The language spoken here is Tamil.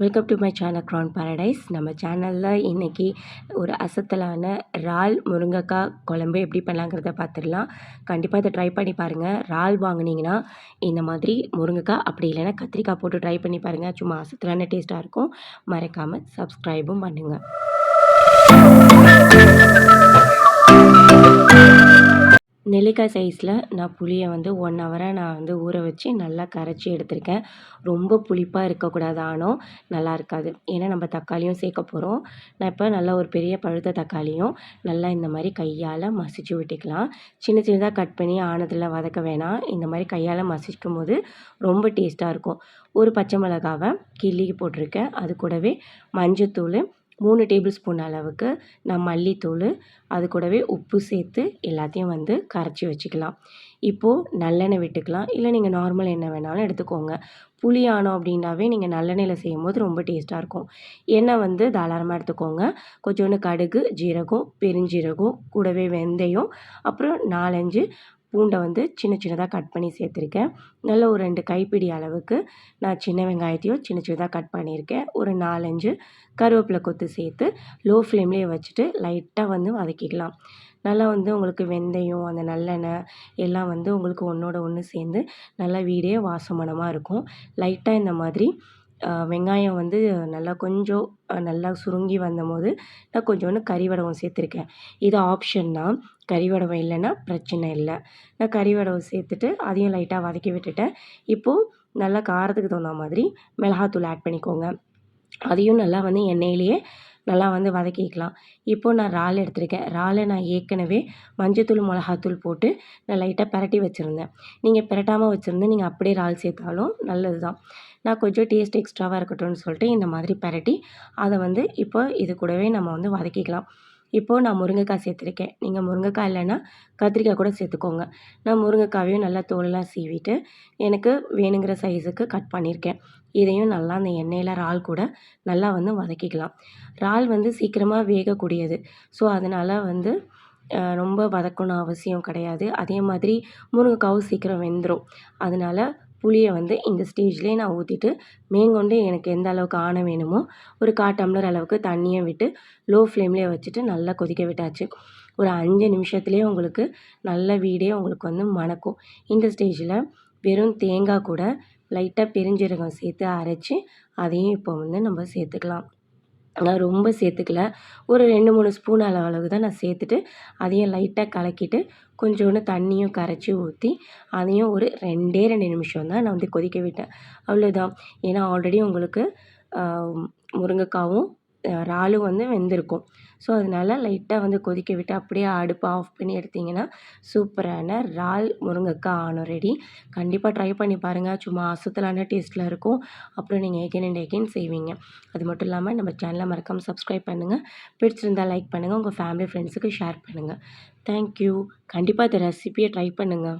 Welcome to my channel crown paradise நம்ம சேனலில் இன்றைக்கி ஒரு அசத்தலான இறால் முருங்கைக்காய் குழம்பு எப்படி பண்ணலாங்கிறத பார்த்துடலாம் கண்டிப்பாக இதை ட்ரை பண்ணி பாருங்கள் இறால் வாங்கினீங்கன்னா இந்த மாதிரி முருங்கைக்காய் அப்படி இல்லைன்னா கத்திரிக்காய் போட்டு ட்ரை பண்ணி பாருங்கள் சும்மா அசத்தலான டேஸ்ட்டாக இருக்கும். மறக்காமல் சப்ஸ்கிரைபும் பண்ணுங்கள் நெல்லிக்காய் சைஸில் நான் புளியை வந்து ஒன் ஹவராக நான் வந்து ஊற வச்சு நல்லா கரைச்சி எடுத்திருக்கேன். ரொம்ப புளிப்பாக இருக்கக்கூடாது ஆனால் நல்லா இருக்காது. ஏன்னா நம்ம தக்காளியும் சேர்க்க போகிறோம் நான் இப்போ நல்லா ஒரு பெரிய பழுத்த தக்காளியும் நல்லா இந்த மாதிரி கையால் மசிச்சு விட்டுக்கலாம். சின்ன சின்னதாக கட் பண்ணி ஆனதில் வதக்க வேணாம். இந்த மாதிரி கையால் மசிக்கும் போது ரொம்ப டேஸ்ட்டாக இருக்கும். ஒரு பச்சை மிளகாவை கிள்ளி போட்டிருக்கேன். அது கூடவே மஞ்சத்தூள் மூணு டேபிள் ஸ்பூன் அளவுக்கு நான் மல்லித்தூள் அது கூடவே உப்பு சேர்த்து எல்லாத்தையும் வந்து கரைச்சி வச்சுக்கலாம். இப்போது நல்லெண்ணெய் விட்டுக்கலாம். இல்லை நீங்கள் நார்மல் எண்ணெய் வேணாலும் எடுத்துக்கோங்க. புளி ஆனோம் அப்படின்னாவே நீங்கள் நல்லெண்ணெயில் செய்யும் போது ரொம்ப டேஸ்ட்டாக இருக்கும். எண்ணெய் வந்து தாராளமாக எடுத்துக்கோங்க. கொஞ்சோண்டு கடுகு ஜீரகம் பெருஞ்சீரகம் கூடவே வெந்தயம் அப்புறம் நாலஞ்சு பூண்டை வந்து சின்ன சின்னதாக கட் பண்ணி சேர்த்துருக்கேன். நல்ல ஒரு ரெண்டு கைப்பிடி அளவுக்கு நான் சின்ன வெங்காயத்தையும் சின்ன சின்னதாக கட் பண்ணியிருக்கேன். ஒரு நாலஞ்சு கருவேப்பிலை கொத்து சேர்த்து லோ ஃப்ளேம்லேயே வச்சுட்டு லைட்டாக வந்து வதக்கிக்கலாம். நல்லா வந்து உங்களுக்கு வெந்தயம் அந்த நல்லெண்ணெய் எல்லாம் வந்து உங்களுக்கு ஒன்றோட ஒன்று சேர்ந்து நல்லா வீடே வாசமனமாக இருக்கும். லைட்டாக இந்த மாதிரி வெங்காயம் வந்து நல்லா கொஞ்சம் நல்லா சுருங்கி வந்தபோது நான் கொஞ்சோண்டு கறிவடகம் சேர்த்துருக்கேன். இது ஆப்ஷன் தான். கறி வடகம் இல்லைன்னா பிரச்சனை இல்லை. நான் கறி வடகம் சேர்த்துட்டு அதையும் லைட்டாக வதக்கி விட்டுட்டேன். இப்போது நல்லா காரத்துக்கு தகுந்த மாதிரி மிளகாத்தூள் ஆட் பண்ணிக்கோங்க. அதையும் நல்லா வந்து எண்ணெயிலேயே நல்லா வந்து வதக்கிக்கலாம். இப்போது நான் இறால் எடுத்திருக்கேன். இறாலை நான் ஏற்கனவே மஞ்சத்தூள் மிளகாத்தூள் போட்டு நான் லைட்டாக பிரட்டி வச்சுருந்தேன். நீங்கள் பிரட்டாமல் வச்சுருந்து நீங்கள் அப்படியே இறால் சேர்த்தாலும் நல்லது தான் நான் கொஞ்சம் டேஸ்ட் எக்ஸ்ட்ராவாக இருக்கட்டும்னு சொல்லிட்டு இந்த மாதிரி பிரட்டி அதை வந்து இப்போ இது கூடவே நம்ம வந்து வதக்கிக்கலாம். இப்போது நான் முருங்கைக்காய் சேர்த்துருக்கேன். நீங்கள் முருங்கைக்காய் இல்லைன்னா கத்திரிக்காய் கூட சேர்த்துக்கோங்க. நான் முருங்கைக்காவையும் நல்லா தோலெல்லாம் சீவிட்டு எனக்கு வேணுங்கிற சைஸுக்கு கட் பண்ணியிருக்கேன். இதையும் நல்லா அந்த எண்ணெயில் இறால் கூட நல்லா வந்து வதக்கிக்கலாம். இறால் வந்து சீக்கிரமாக வேகக்கூடியது. ஸோ அதனால் வந்து ரொம்ப வதக்கணும் அவசியம் கிடையாது. அதே மாதிரி முருங்கைக்காவும் சீக்கிரம் வெந்துடும் அதனால் புளியை வந்து இந்த ஸ்டேஜ்லேயே நான் ஊற்றிட்டு மேங்கொண்டு எனக்கு எந்த அளவுக்கு ஆன வேணுமோ ஒரு கா டம்ளர் அளவுக்கு தண்ணியை விட்டு லோ ஃப்ளேம்லேயே வச்சுட்டு நல்லா கொதிக்க விட்டாச்சு. ஒரு அஞ்சு நிமிஷத்துலேயே உங்களுக்கு நல்ல வீடே உங்களுக்கு வந்து மணக்கும். இந்த ஸ்டேஜில் வெறும் தேங்காய் கூட லைட்டாக பெருஞ்சீரகம் சேர்த்து அரைச்சி அதையும் இப்போ வந்து நம்ம சேர்த்துக்கலாம். நான் ரொம்ப சேர்த்துக்கல. ஒரு ரெண்டு மூணு ஸ்பூன் அளவு அளவு தான் நான் சேர்த்துட்டு அதையும் லைட்டாக கலக்கிட்டு கொஞ்சோண்டு தண்ணியும் கரைச்சி ஊற்றி அதையும் ஒரு ரெண்டே ரெண்டு நிமிஷம் தான் நான் வந்து கொதிக்க விட்டேன். அவ்வளோதான் ஏன்னா ஆல்ரெடி உங்களுக்கு முருங்கைக்காவும் இறாலும் வந்து வெந்திருக்கும். ஸோ அதனால் லைட்டாக வந்து கொதிக்க விட்டு அப்படியே அடுப்பை ஆஃப் பண்ணி எடுத்திங்கன்னா சூப்பரான இறால் முருங்கைக்காய் ஆனும் ரெடி கண்டிப்பாக ட்ரை பண்ணி பாருங்கள் சும்மா அசத்தலான டேஸ்ட்டில் இருக்கும். அப்புறம் நீங்கள் எகைன் அண்ட் எகைன் செய்வீங்க. அது மட்டும் இல்லாமல் நம்ம சேனலை மறக்காமல் சப்ஸ்கிரைப் பண்ணுங்கள் பிடிச்சிருந்தால் லைக் பண்ணுங்கள் உங்கள் ஃபேமிலி ஃப்ரெண்ட்ஸுக்கு ஷேர் பண்ணுங்கள் தேங்க்யூ கண்டிப்பாக இந்த ரெசிபியை ட்ரை பண்ணுங்கள்